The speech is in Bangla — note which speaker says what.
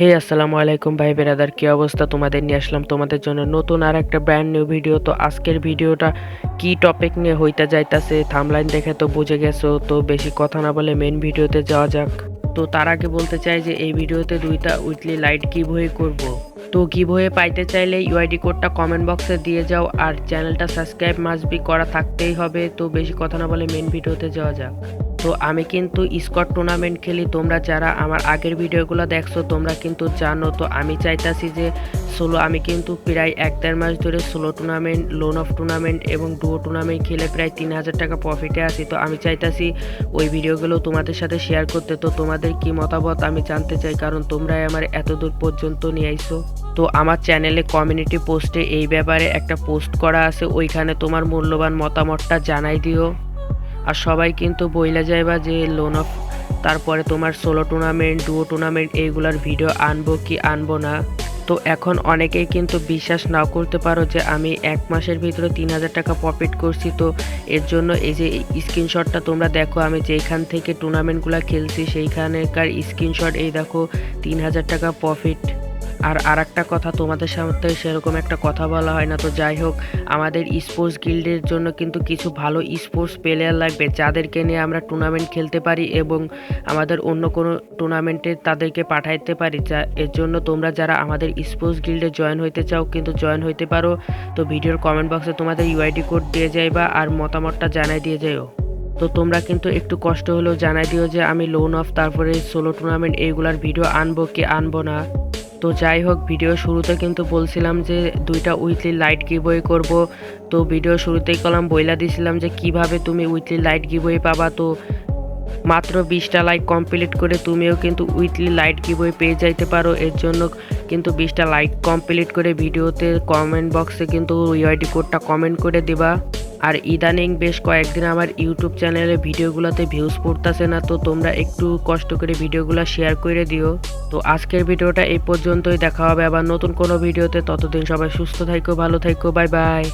Speaker 1: হে আসসালামু আলাইকুম ভাই বেরাদার, কি অবস্থা তোমাদের নিয়ে আসলাম তোমাদের জন্য নতুন আর একটা ব্র্যান্ড নিউ ভিডিও তো আজকের ভিডিওটা কি টপিক নিয়ে হইতে যাইতাছে থামলাইন দেখে তো বুঝে গেছো, তো বেশি কথা না বলে মেন ভিডিওতে যাওয়া যাক। তো তার আগে বলতে চাই যে এই ভিডিওতে দুইটা উইকলি লাইট গিভওয়ে করব। তো গিভওয়ে পাইতে চাইলে ইউআইডি কোডটা কমেন্ট বক্সে দিয়ে যাও, আর চ্যানেলটা সাবস্ক্রাইব মাস্ট বি করা থাকতেই হবে। তো বেশি কথা না বলে মেন ভিডিওতে যাওয়া যাক। তো আমি কিন্তু স্কট টুর্নামেন্ট খেলি। তোমরা যারা আমার আগের ভিডিওগুলো দেখছ, তোমরা কিন্তু জানো। তো আমি চাইতাছি যে সোলো, আমি কিন্তু প্রায় এক দেড় মাস ধরে solo tournament, lone wolf tournament এবং ডুয়ো টুর্নামেন্ট খেলে প্রায় তিন হাজার টাকা প্রফিটে আসি তো আমি চাইতাছি ওই ভিডিওগুলো তোমাদের সাথে শেয়ার করতে। তো তোমাদের কি মতামত আমি জানতে চাই, কারণ তোমরাই আমার এত দূর পর্যন্ত নিয়ে আইছো। তো আমার চ্যানেলে কমিউনিটি পোস্টে এই ব্যাপারে একটা পোস্ট করা আছে। ওইখানে তোমার মূল্যবান মতামতটা জানাই দিও। আর সবাই কিন্তু বইলা যাইবা যে লোন অফ তারপরে তোমার সোলো টুর্নামেন্ট ডুয়ো টুর্নামেন্ট এইগুলার ভিডিও আনব কি আনব না। তো এখন অনেকেই কিন্তু বিশ্বাস নাও করতে পারো যে আমি এক মাসের ভিতরে তিন হাজার টাকা প্রফিট করছি। তো এর জন্য এই যে স্ক্রিনশটটা তোমরা দেখো, আমি যেইখান থেকে টুর্নামেন্টগুলো খেলছি, সেইখানেকার স্ক্রিনশট এই দেখো, তিন হাজার টাকা প্রফিট আর আর একটা কথা, তোমাদের সাথে সেরকম একটা কথা বলা হয় না। তো যাই হোক, আমাদের স্পোর্টস গিল্ডের জন্য কিন্তু কিছু ভালো স্পোর্টস প্লেয়ার লাগবে, যাদেরকে নিয়ে আমরা টুর্নামেন্ট খেলতে পারি এবং আমাদের অন্য কোনো টুর্নামেন্টে তাদেরকে পাঠাইতে পারি। যা, এর জন্য তোমরা যারা আমাদের স্পোর্টস গিল্ডে জয়েন হইতে চাও কিন্তু জয়েন হইতে পারো। তো ভিডিওর কমেন্ট বক্সে তোমাদের ইউআইডি কোড দিয়ে যাইবা আর মতামতটা জানাই দিয়ে যাইও। তো তোমরা কিন্তু একটু কষ্ট হলেও জানাই দিও যে আমি লোন অফ তারপরে সোলো টুর্নামেন্ট এইগুলার ভিডিও আনব কি আনব না। তো যাই হোক ভিডিও শুরুতে কিন্তু বলছিলাম যে দুইটা উইকলি লাইট গিভওয়ে করব। তো ভিডিও শুরুতেই কলাম, বইলা দিছিলাম যে কীভাবে তুমি উইকলি লাইট গিভওয়ে পাবা। তো মাত্র বিশটা লাইক কমপ্লিট করে তুমিও কিন্তু উইকলি লাইট গিভওয়ে পেয়ে যাইতে পারো। এর জন্য কিন্তু বিশটা লাইক কমপ্লিট করে ভিডিওতে কমেন্ট বক্সে কিন্তু ইউআইডি কোডটা কমেন্ট করে দিবা। আর ইদানিং বেশ কয়েকদিন আমার ইউটিউব চ্যানেলে ভিডিওগুলোতে ভিউজ পড়তেছে না, তো তোমরা একটু কষ্ট করে ভিডিওগুলো শেয়ার করে দিও। তো আজকের ভিডিওটা এই পর্যন্তই, দেখা হবে আবার নতুন কোনো ভিডিওতে। ততদিন সবাই সুস্থ থাইকো, ভালো থাইকো বাই বাই